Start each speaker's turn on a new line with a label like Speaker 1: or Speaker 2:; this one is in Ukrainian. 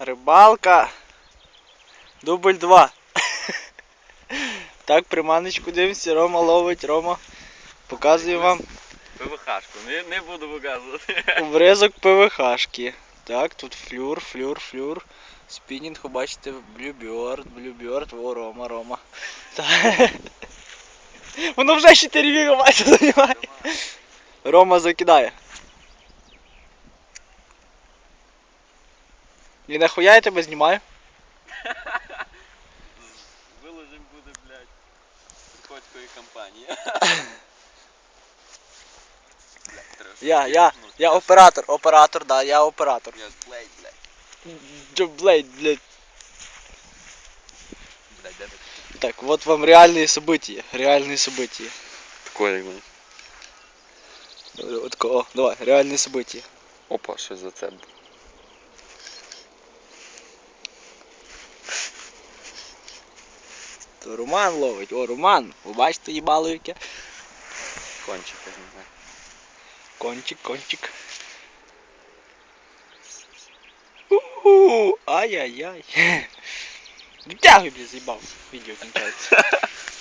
Speaker 1: Рибалка. Дубль 2. Так, приманочку дивимося, Рома ловить, Рома. Показую вам
Speaker 2: ПВХшку, не, не буду показувати.
Speaker 1: обризок ПВХшки. Так, тут флюр, флюр, флюр. Спінінг, бачите, блюбьорд, блюбьорд, о, Рома, Рома. Так. Воно вже 4 гігабайти займає. Рома закидає. І нахуя я тебе знімаю?
Speaker 2: Виложим буде, блядь, приходської компанії. Блядь, треба
Speaker 1: Я, я,
Speaker 2: щось
Speaker 1: я
Speaker 2: ну,
Speaker 1: оператор, оператор, да, я оператор.
Speaker 2: Я блядь, блядь.
Speaker 1: Блейд, блядь.
Speaker 2: Блядь, де ти?
Speaker 1: Так, вот вам реальные события, реальные события.
Speaker 2: Такое, блядь.
Speaker 1: Вот, о, давай, реальные события.
Speaker 2: Опа, що за це?
Speaker 1: То Роман ловить, о, Роман, ви бачите їбало яке?
Speaker 2: Кончик, я не знаю.
Speaker 1: Кончик, кончик. У-у, Ай-яй-яй. Витягуй, блядь, заебал. Видео кончается.